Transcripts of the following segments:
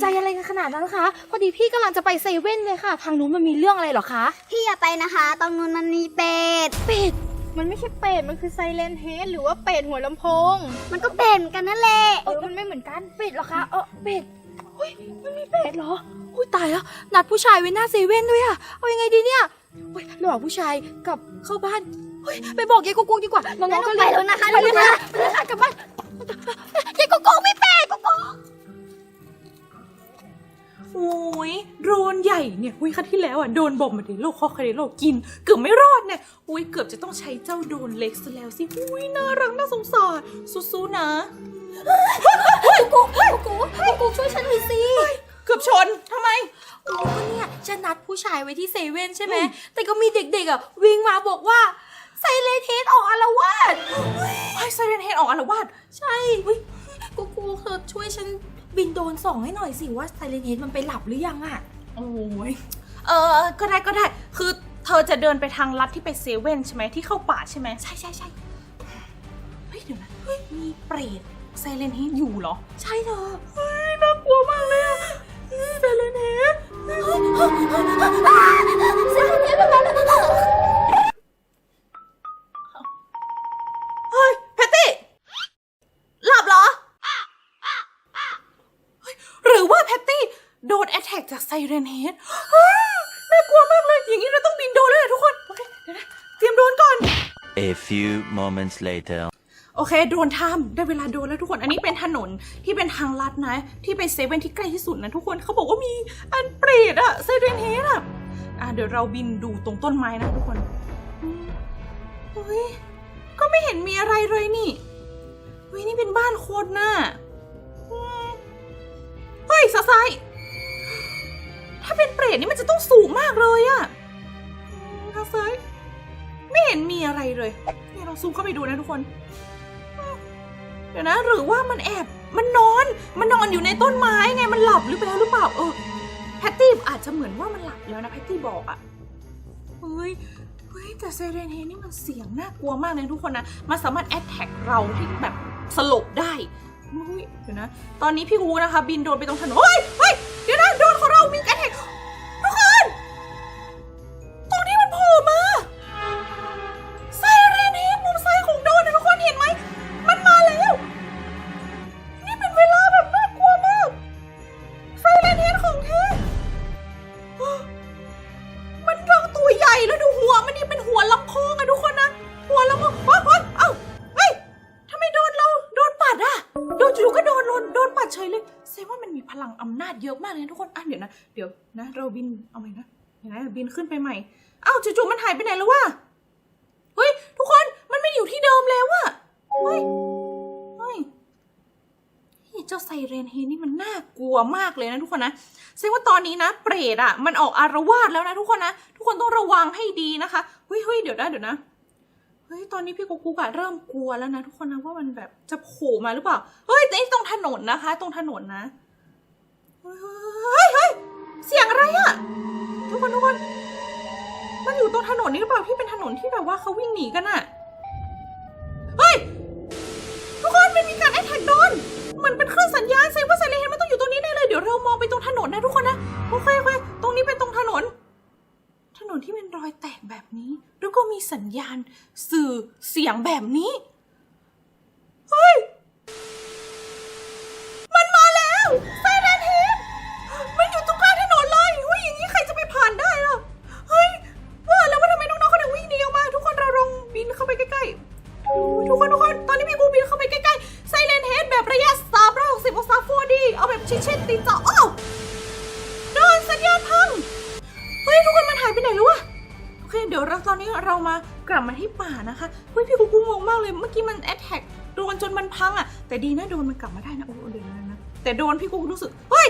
ใจอะไรกันขนาดนั้นคะ พอดีพี่กำลังจะไปเซเว่นเลยค่ะ ทางนู้นมันมีเรื่องอะไรเหรอคะ พี่อย่าไปนะคะ ตรงนู้นมันมีเป็ด เป็ด มันไม่ใช่เป็ด มันคือไซเลนเฮดหรือว่าเป็ดหัวลำโพง มันก็เป็ดเหมือนกันนั่นแหละเออมันไม่เหมือนกัน เป็ดเหรอคะ เออเป็ดเฮ้ยมันมีเป็ดเหรออุ้ยตายแล้ว นัดผู้ชายไว้หน้าเซเว่นด้วยอะเอายังไงดีเนี่ยเฮ้ยระหว่างผู้ชายกับเข้าบ้านเฮ้ยไปบอกยายกุ๊กกุ๊กดีกว่า น้องๆก็ไปแล้วนะคะไปเลยนะไปเลยค่ะกลับบ้าน ยายกุ๊กกุ๊กไม่เป็ดกุ๊กกุ๊กโอ้ยโดรนใหญ่เนี่ยอุ้ยครั้งที่แล้วอะโดนบอมมาเดโลคอคาเดโลกิน เกือบไม่รอดเนี่ยอุ้ยเกือบจะต้องใช้เจ้าโดรนเล็กซะแล้วสิอุ้ยน่ารักน่าสงสารสู้ๆนะกุ๊กกุ๊กกุ๊กกุ๊กกุ๊กช่วยฉันหน่อยสิเกือบชนทำไมโอ้เนี่ยจะนัดผู้ชายไว้ที่เซเว่นใช่ไหมแต่ก็มีเด็กๆอะวิ่งมาบอกว่าไซเลนเฮดออกอารวาส ไอ้ไซเรนเฮดออกอารวาสใช่เฮ้ยกูกูเธอช่วยฉันบินโดรนส่องให้หน่อยสิว่าไซเลนเฮดมันไปหลับหรือยังอะโอ้ยเออก็ได้ก็ได้ คือเธอจะเดินไปทางลัดที่ไปเซเว่นใช่ไหมที่เข้าป่าใช่ไหมใช่ใช่ใช่เฮ้ยเดี๋ยวนะเฮ้ยมีเปรตไซเรนเฮดอยู่เหรอ ใช่เธอเฮ้ยน่ากลัวมากเลยอะไซเรนเฮดไซเลนเฮดมัน โดนแอตแทกจากไซเรนเฮดน่ากลัวมากเลย อย่างนี้เราต้องบินโดรนเลยเหรอทุกคน โอเค เดี๋ยวนะ เตรียมโดรนก่อน A few moments later. โอเค โดรนทำได้เวลาโดรนแล้วทุกคน อันนี้เป็นถนนที่เป็นทางลัดนะ ที่ไปเซเว่นที่ใกล้ที่สุดนะทุกคน เขาบอกว่ามีอันเปรตอะไซเรนเฮดอะอะเดี๋ยวเราบินดูตรงต้นไม้นะทุกคนอืมเฮ้ยก็ไม่เห็นมีอะไรเลยนี่เฮ้ยนี่เป็นบ้านคนน่ะอืมเฮ้ยซาซายถ้าเป็นเป รตนี่มันจะต้องสูงมากเลยอะอืมซาซายไม่เห็นมีอะไรเลยนี่เราซูมเข้าไปดูนะทุกคน เดี๋ยวนะ หรือว่ามันแอบ มันนอน มันนอนอยู่ในต้นไม้ไง มันหลับหรือไปแล้วหรือเปล่า เออ แพตตี้อาจจะเหมือนว่ามันหลับแล้วนะแพตตี้บอกอะเฮ้ย เฮ้ย แต่ไซเรนเฮนี่มันเสียงน่ากลัวมากเลยทุกคนนะ มันสามารถแอดแท็กเราที่แบบสลบได้เฮ้ยเดี๋ยวนะ ตอนนี้พี่กูนะคะ บินโดนไปตรงถนน เฮ้ย เฮ้ย อำนาจเยอะมากเลยทุกคนอะเดี๋ยวนะ เดี๋ยวนะเราบินเอาใหมนะเดี๋ยวนะบินขึ้นไปใหม่ เอ้าจู่ๆมันหายไปไหนแล้ววะ เฮ้ย ทุกคนมันไม่อยู่ที่เดิมแล้วอะเฮ้ย เฮ้ยเจ้าไซเรนเฮนี่มันน่ากลัวมากเลยนะทุกคนนะแสดงว่าตอนนี้นะ เปรตอะมันออกอารวาสแล้วนะทุกคนนะ ทุกคนต้องระวังให้ดีนะคะ เฮ้ยเฮ้ยเดี๋ยวนะเดี๋ยวนะเฮ้ย ตอนนี้พี่กุ๊กกุ๊กอะเริ่มกลัวแล้วนะทุกคนนะว่ามันแบบจะโผล่มาหรือเปล่า เฮ้ยนี่ตรงถนนนะคะ ตรงถนนนะ เฮ้ยเฮ้ยเสียงอะไรอะทุกคนทุกคน มันอยู่ตรงถนนนี้หรือเปล่าที่เป็นถนนที่แบบว่าเขาวิ่งหนีกันอะเฮ้ย ทุกคนมันมีการแอทแทกโดนมันเป็นเครื่องสัญญาณแสดงว่าไซเรนมันต้องอยู่ตรงนี้แน่เลย เดี๋ยวเรามองไปตรงถนนนะทุกคนนะโอเคโอเคตรงนี้เป็นตรงถนน ถนนที่เป็นรอยแตกแบบนี้ แล้วก็มีสัญญาณ สื่อเสียงแบบนี้ เฮ้ย ตีเจออ้าวโดนสัญญาณพัง เฮ้ย ทุกคนมันหายไปไหนแล้ววะ โอเค เดี๋ยวเราตอนนี้เรามากลับมาที่ป่านะคะ เฮ้ย พี่กูกูงงมากเลย เมื่อกี้มันแอทแทกโดนจนมันพังอะแต่ดีนะโดนมันกลับมาได้นะ โอ้เดี๋ยวนะนะ แต่โดนพี่กูรู้สึก เฮ้ย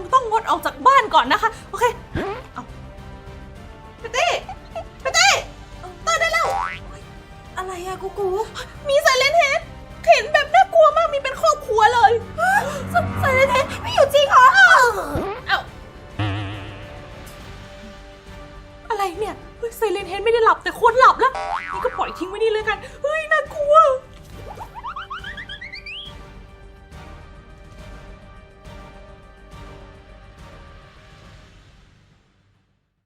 ต้องต้องงดออกจากบ้านก่อนนะคะ โอเคเอาพี่ตี้พี่ตี้ตื่นได้แล้ว อะไรอะกูกู มีไซเลนเฮดเห็นแบบน่ากลัวมากมีเป็นครอบครัวเลยไซเลนเฮดไม่อยู่จริงเหรอเอ้าอะไรเนี่ยไซเลนเฮดไม่ได้หลับแต่คนหลับแล้วนี่ก็ปล่อยทิ้งไว้นี่เลยกันเ